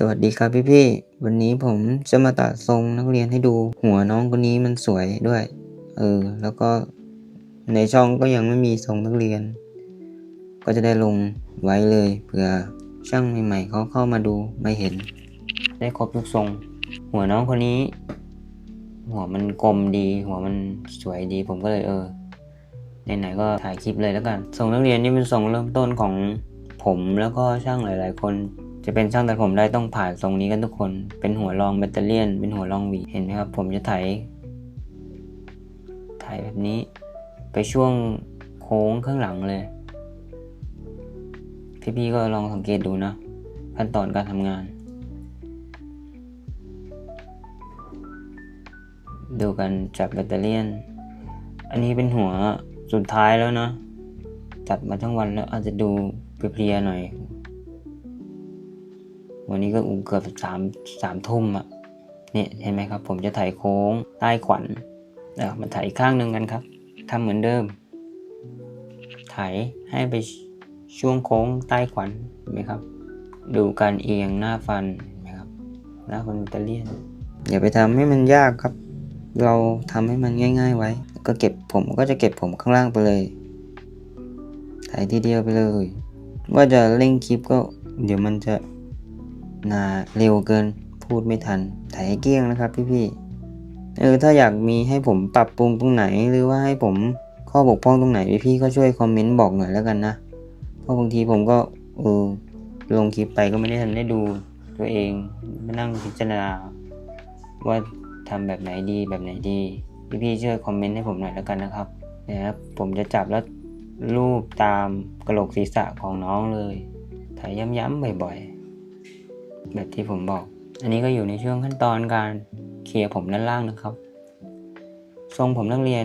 สวัสดีครับพี่พี่วันนี้ผมจะมาตัดทรงนักเรียนให้ดู หัวน้องคนนี้มันสวยด้วย เออ แล้วก็ในช่องก็ยังไม่มีทรงนักเรียน ก็จะได้ลงไว้เลยเผื่อช่างใหม่ๆเขาเข้ามาดูไม่เห็น ได้ครบทุกทรง หัวน้องคนนี้ หัวมันกลมดี หัวมันสวยดี ผมก็เลยเออไหนๆก็ถ่ายคลิปเลยแล้วกันทรงนักเรียนนี่เป็นทรงเริ่มต้นของผมแล้วก็ช่างหลาย ๆ คน จะเป็นช่างตัดผมได้ต้องผ่านทรงนี้กันทุกคน เป็นหัวรองแบตเตอเลียน เป็นหัวรองหวี เห็นไหมครับ ผมจะถ่ายถ่ายแบบนี้ ไปช่วงโค้งข้างหลังเลย พี่ๆก็ลองสังเกตดูนะ ขั้นตอนการทำงาน ดูกันจับแบตเตอเลียน อันนี้เป็นหัวสุดท้ายแล้วนะ จัดมาทั้งวันแล้วอาจจะดูเพลียๆหน่อย วันนี้ก็อุ้เกือบสามสามทุ่มอะเนี่ยเห็นไหมครับ ผมจะถ่ายโค้งใต้ขวัญเดี๋ยวมาถ่ายอีกข้างหนึ่งกันครับทำเหมือนเดิม ถ่ายให้ไปช่วงโค้งใต้ขวัญเห็นไหมครับ ดูการเอียงหน้าฟันเห็นไหมครับหน้าคนอิตาเลียนอย่าไปทำให้มันยากครับ เราทำให้มันง่าย ๆ ไว้ ก็เก็บผมก็จะเก็บผมข้างล่างไปเลย ถ่ายทีเดียวไปเลย ว่าจะเร่งคลิปก็เดี๋ยวมันจะ นาเร็วเกินพูดไม่ทันถ่ายเกี้ยงนะครับ พี่ๆเออถ้าอยากมีให้ผมปรับปรุงตรงไหน หรือว่าให้ผมข้อบกพร่องตรงไหนพี่ๆก็ช่วยคอมเมนต์บอกหน่อยแล้วกันนะเพราะบางทีผมก็เออลงคลิปไปก็ไม่ได้ทันได้ดูตัวเองมานั่งพิจารณาว่าทำแบบไหนดีแบบไหนดี พี่ๆช่วยคอมเมนต์ให้ผมหน่อยแล้วกันนะครับนะครับผมจะจับแล้วรูปตามกระโหลกศีรษะของน้องเลยถ่ายย้ำๆบ่อยๆ แบบที่ผมบอก อันนี้ก็อยู่ในช่วงขั้นตอนการเคลียร์ผมด้านล่างนะครับ ทรงผมนักเรียน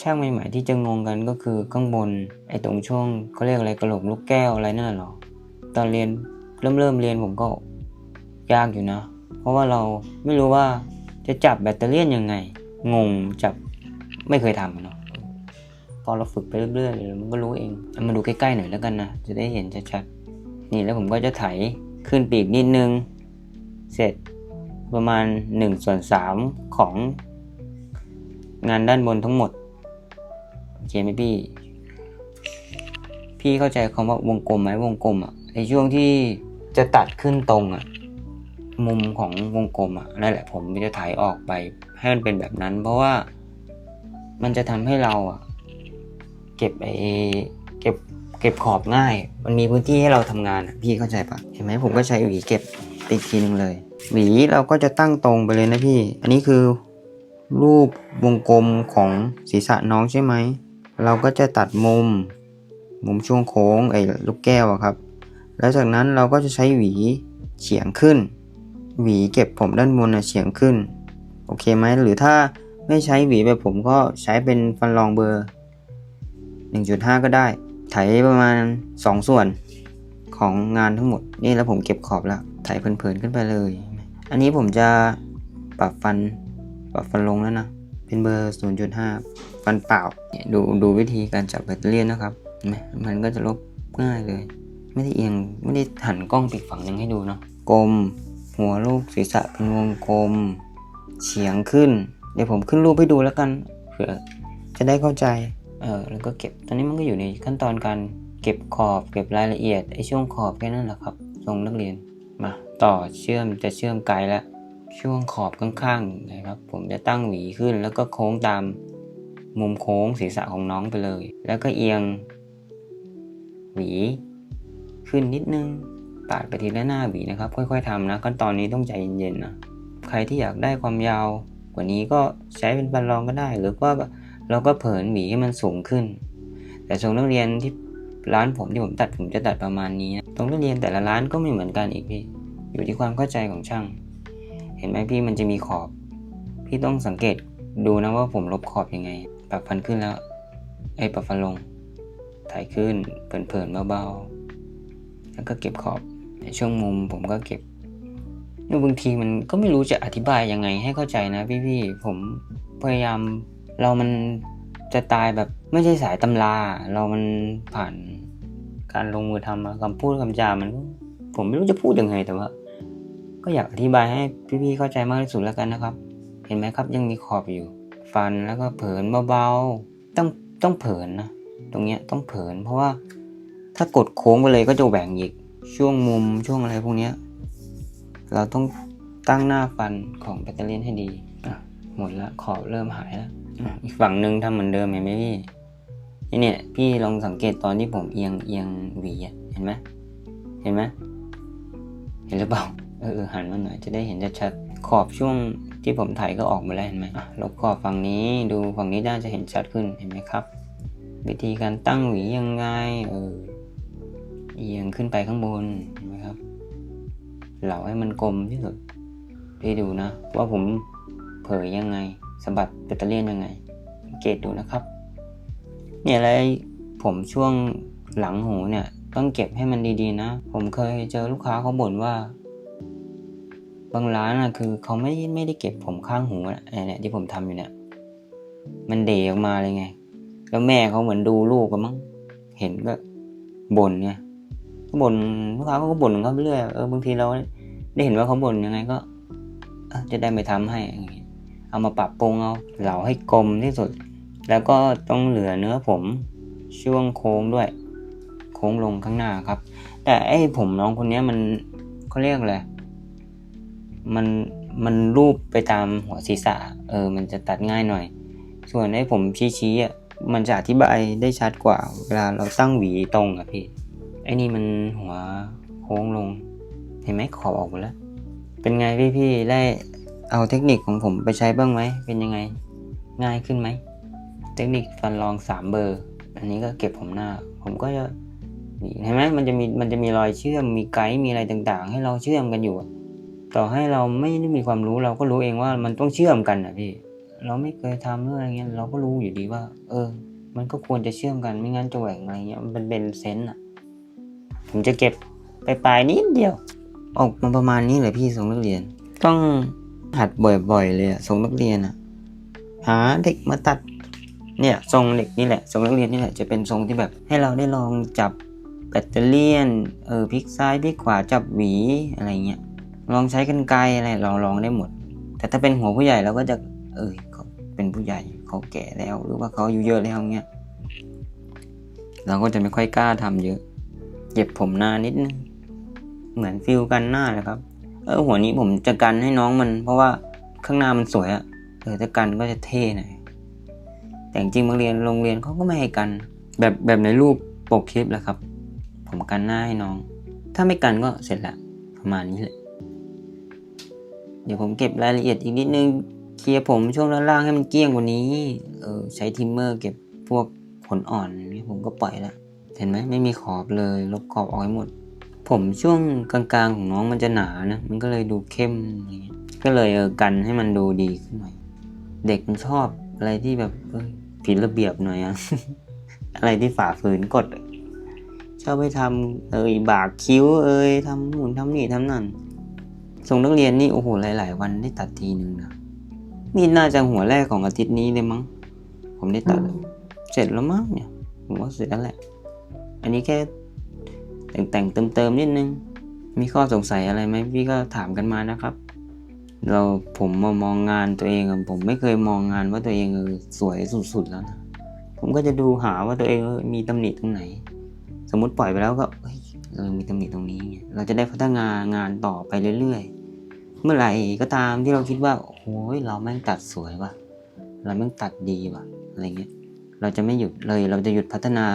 ช่างใหม่ๆที่จะงงกันก็คือข้างบนไอ้ตรงช่วงเขาเรียกอะไรกระโหลกลูกแก้วอะไรนั่นนะหรอ ตอนเรียนเริ่มเริ่มเรียนผมก็ยากอยู่นะ เพราะว่าเราไม่รู้ว่าจะจับแบตเตอรี่ยังไง งงจับไม่เคยทำเนาะพอเราฝึกไปเรื่อยๆเดี๋ยวมันก็รู้เองเอามาดูใกล้ๆหน่อยแล้วกันนะ จะได้เห็นชัดๆนี่แล้วผมก็จะไถ ขึ้นปีกนิดนึง เสร็จประมาณ1ส่วน3ของงานด้านบนทั้งหมด โอเคไหมพี่ พี่เข้าใจคำว่าวงกลมไหมวงกลมอะในช่วงที่จะตัดขึ้นตรงอะมุมของวงกลมอะนั่นแหละผมจะถ่ายออกไปให้มันเป็นแบบนั้น เพราะว่ามันจะทำให้เราอะ เก็บไอเก็บ เก็บขอบง่าย มันมีพื้นที่ให้เราทำงานพี่เข้าใจปะเห็นไหมผมก็ใช้หวีเก็บอีกทีหนึงเลย หวีเราก็จะตั้งตรงไปเลยนะพี่ อันนี้คือ รูปวงกลมของศีรษะน้องใช่ไหม เราก็จะตัดมุม มุมช่วงโค้งไอ้ลูกแก้วอะครับ แล้วจากนั้นเราก็จะใช้หวีเฉียงขึ้น หวีเก็บผมด้านบนอะเฉียงขึ้น โอเคไหมหรือถ้าไม่ใช้หวีแบบผมก็ใช้เป็นฟันรองเบอร์ 1.5 ก็ได้ ไถประมาณ 2 ส่วนของงานทั้งหมด นี่แล้วผมเก็บขอบแล้ว ไถเพลินๆขึ้นไปเลย อันนี้ผมจะปรับฟันปรับฟันลงแล้วนะ เป็นเบอร์ 0.5 ฟันเปล่าเนี่ยดูดูวิธีการจับแบตเตอรี่นะครับมันก็จะลบง่ายเลย ไม่ได้เอียงไม่ได้หันกล้องปอีกฝั่งหนึงให้ดูเนาะกลม หัวลูกศีรษะเป็นวงกลมเฉียงขึ้น เดี๋ยวผมขึ้นรูปให้ดูแล้วกันเผื่อจะได้เข้าใจ เออแล้วก็เก็บ ตอนนี้มันก็อยู่ในขั้นตอนการเก็บขอบ เก็บรายละเอียดไอ้ช่วงขอบแค่นั้นแหละครับทรงนักเรียน มา ต่อเชื่อมจะเชื่อมไกลแล้ว ช่วงขอบข้างๆนะครับ ผมจะตั้งหวีขึ้น แล้วก็โค้งตามมุมโค้งศีรษะของน้องไปเลย แล้วก็เอียง หวีขึ้นนิดนึงปาดไปทีละหน้าหวีนะครับ ค่อยๆทำนะขั้นตอนนี้ต้องใจเย็นๆนะใครที่อยากได้ความยาวกว่านี้ก็ใช้เป็นบันรองก็ได้ หรือว่า เราก็เผินหวีให้มันสูงขึ้น แต่ทรงนักเรียนที่ร้านผมที่ผมตัดผมจะตัดประมาณนี้นะทรงนักเรียนแต่ละร้านก็ไม่เหมือนกันอีกพี่ อยู่ที่ความเข้าใจของช่าง เห็นไหมพี่มันจะมีขอบ พี่ต้องสังเกตดูนะว่าผมลบขอบยังไง ปรับฟันขึ้นแล้ว ไอ้ปรับฟันลง ถ่ายขึ้นเผินๆเบาๆ แล้วก็เก็บขอบ ในช่วงมุมผมก็เก็บบางทีมันก็ไม่รู้จะอธิบายยังไงให้เข้าใจนะพี่ๆ ผมพยายาม เรามันจะตายแบบไม่ใช่สายตำรา เรามันผ่านการลงมือทำมาคำพูดคำจามัน ผมไม่รู้จะพูดยังไงแต่ว่า ก็อยากอธิบายให้พี่ๆเข้าใจมากที่สุดแล้วกันนะครับ เห็นไหมครับยังมีขอบอยู่ ฟันแล้วก็เผินเบาๆต้องต้องเผินนะตรงเนี้ยต้องเผิน เพราะว่าถ้ากดโค้งไปเลยก็จะแหว่งอีกช่วงมุมช่วงอะไรพวกเนี้ยเราต้องตั้งหน้าฟันของแบตเตอรี่ให้ดีอะหมดละขอบเริ่มหายแล้ว อีกฝั่งหนึ่งทำเหมือนเดิมเห็นไหมพี่นี่เนี่ยพี่ลองสังเกตตอนที่ผมเอียงเอียงหวีอะเห็นไหมเห็นไหมเห็นหรือเปล่าเออหันมาหน่อยจะได้เห็นชัดๆขอบช่วงที่ผมถ่ายก็ออกมาแล้วเห็นไหมลบขอบฝั่งนี้ดูฝั่งนี้น่าจะเห็นชัดขึ้นเห็นไหมครับ วิธีการตั้งหวียังไงเออเอียงขึ้นไปข้างบนเห็นไหมครับ เหลาให้มันกลมที่สุดพี่ดูนะ ว่าผมเผยยังไง สะบัดแบตเตอรี่ยังไงสังเกตดูนะครับ เนี่ยอะไรผมช่วงหลังหูเนี่ยต้องเก็บให้มันดีๆนะ ผมเคยเจอลูกค้าเขาบ่นว่า บางร้านอะคือเขาไม่ไม่ได้เก็บผมข้างหูอะเนี่ยที่ผมทำอยู่เนี่ย มันเดออกมาเลยไง แล้วแม่เขาเหมือนดูลูกกันมั้งเห็นก็บ่นไงก็บ่นลูกค้าก็บ่นเขาเรื่อยเออบางทีเราได้เห็นว่าเขาบ่นยังไงก็จะได้ไปทำให้อย่างเงี้ย เอามาปรับปรุงเอาเหลาให้กลมที่สุด แล้วก็ต้องเหลือเนื้อผมช่วงโค้งด้วย โค้งลงข้างหน้าครับ แต่ไอ้ผมน้องคนนี้มันเขาเรียกอะไรมันมันรูปไปตามหัวศีรษะ เออ มันจะตัดง่ายหน่อย ส่วนไอ้ผมชี้ๆอะมันจะอธิบายได้ชัดกว่า เวลาเราตั้งหวีตรงอะพี่ไอ้นี่มันหัวโค้งลง เห็นไหมขอบออกหมดแล้ว เป็นไงพี่พี่ได้ เอาเทคนิคของผมไปใช้บ้างไหม เป็นยังไง ง่ายขึ้นไหม เทคนิคฟันรองสามเบอร์ อันนี้ก็เก็บผมหน้า ผมก็จะเห็นไหมมันจะมี มันจะมีรอยเชื่อม มีไกด์ มีอะไรต่างๆ ให้เราเชื่อมกันอยู่ ต่อให้เราไม่ได้มีความรู้เราก็รู้เองว่ามันต้องเชื่อมกันนะพี่ เราไม่เคยทำหรืออะไรเงี้ย เราก็รู้อยู่ดีว่า เออ มันก็ควรจะเชื่อมกัน ไม่งั้นจะแหว่งอะไรเงี้ย มันเป็นเซนส์อะ ผมจะเก็บไปปลายนิดเดียว ออกมาประมาณนี้เลยพี่ส่งนักเรียน ต้อง หัดบ่อยๆเลยอะส่งนักเรียนอะหาเด็กมาตัด เนี่ยทรงเด็กนี่แหละทรงนักเรียนนี่แหละจะเป็นทรงที่แบบ ให้เราได้ลองจับแบตเตอรี่เออพลิกซ้ายพลิกขวาจับหวีอะไรเงี้ยลองใช้กันไกลอะไรลองลองได้หมด แต่ถ้าเป็นหัวผู้ใหญ่เราก็จะ เออเขาเป็นผู้ใหญ่เขาแก่แล้ว หรือว่าเขาอายุเยอะแล้วเงี้ยเราก็จะไม่ค่อยกล้าทำเยอะเก็บผมหน้านิดนึงเหมือนฟิลกันหน้าแหละครับ เออหัวนี้ผมจะกันให้น้องมัน เพราะว่าข้างหน้ามันสวยอะเออถ้ากันก็จะเท่หน่อยแต่จริงๆบางเรียนโรงเรียนเขาก็ไม่ให้กัน แบบแบบในรูปปกคลิปแหละครับ ผมกันหน้าให้น้อง ถ้าไม่กันก็เสร็จละประมาณนี้แหละเดี๋ยวผมเก็บรายละเอียดอีกนิดนึงเคลียร์ผมช่วงล่างให้มันเกลี้ยงกว่านี้ เออใช้ทิมเมอร์เก็บพวกขนอ่อนนี่ผมก็ปล่อยละเห็นไหมไม่มีขอบเลย ลบขอบออกให้หมด ผมช่วงกลางๆของน้องมันจะหนานะ มันก็เลยดูเข้มอะไรเงี้ยก็เลยเออกันให้มันดูดีขึ้นหน่อย เด็กมันชอบอะไรที่แบบเผิดระเบียบหน่อยอะอะไรที่ฝ่าฝืนกฎชอบไปทำเอยบากคิ้วเอยทำนู่นทำนี่ทำนั่นส่งนักเรียนนี่โอ้โหหลาย ๆ วันได้ตัดทีหนึ่งนะนี่น่าจะหัวแรกของอาทิตย์นี้เลยมั้ง ผมได้ตัด เสร็จแล้วมั้งเนี่ย ผมว่าเสร็จแล้วแหละ อันนี้แค่ แต่งแต่งเติมๆนิดนึง มีข้อสงสัยอะไรไหมพี่ก็ถามกันมานะครับ เราผมมามองงานตัวเองผมไม่เคยมองงานว่าตัวเองเออสวยสุดๆแล้วนะผมก็จะดูหาว่าตัวเองมีตำหนิตรงไหน สมมุติปล่อยไปแล้วก็เฮ้ยเออมีตำหนิตรงนี้ เราจะได้พัฒนางานต่อไปเรื่อยๆ เมื่อไหร่ก็ตามที่เราคิดว่าโอ้โหเราแม่งตัดสวยว่ะ เราแม่งตัดดีว่ะอะไรเงี้ย เราจะไม่หยุดเลยเราจะหยุดพัฒนา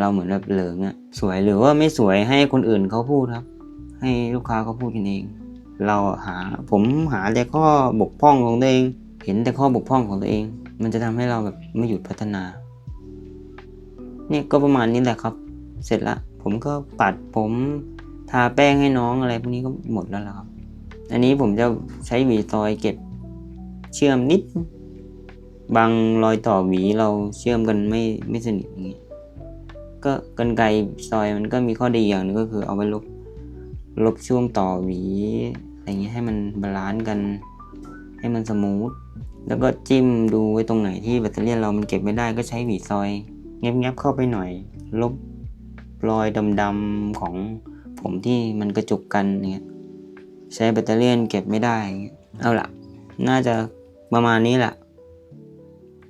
เราเหมือนแบบเหลิงอะสวยหรือว่าไม่สวยให้คนอื่นเขาพูดครับ ให้ลูกค้าเขาพูดกันเอง เราหาผมหาแต่ข้อบกพร่องของตัวเอง เห็นแต่ข้อบกพร่องของตัวเอง มันจะทำให้เราแบบไม่หยุดพัฒนา เนี่ยก็ประมาณนี้แหละครับ เสร็จละผมก็ปัดผมทาแป้งให้น้องอะไรพวกนี้ก็หมดแล้วละครับ อันนี้ผมจะใช้หวีซอยเก็บเชื่อมนิด บางรอยต่อหวีเราเชื่อมกันไม่ไม่สนิทอย่างเงี้ ก็กันไกรซอยมันก็มีข้อดีอย่างหนึงก็คือเอาไปลบลบช่วงต่อหวีอะไรเงี้ยให้มันบาลานซ์กัน ให้มันสมูทแล้วก็จิ้มดูไว้ตรงไหนที่แบตเตอรี่เรามันเก็บไม่ได้ก็ใช้หวีซอยแงบๆเข้าไปหน่อย ลบรอยดำๆของผมที่มันกระจุกกันเนี่ยใช้แบตเตอรี่เก็บไม่ได้เอาละน่าจะประมาณนี้แหละ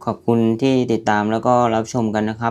ขอบคุณที่ติดตามแล้วก็รับชมกันนะครับ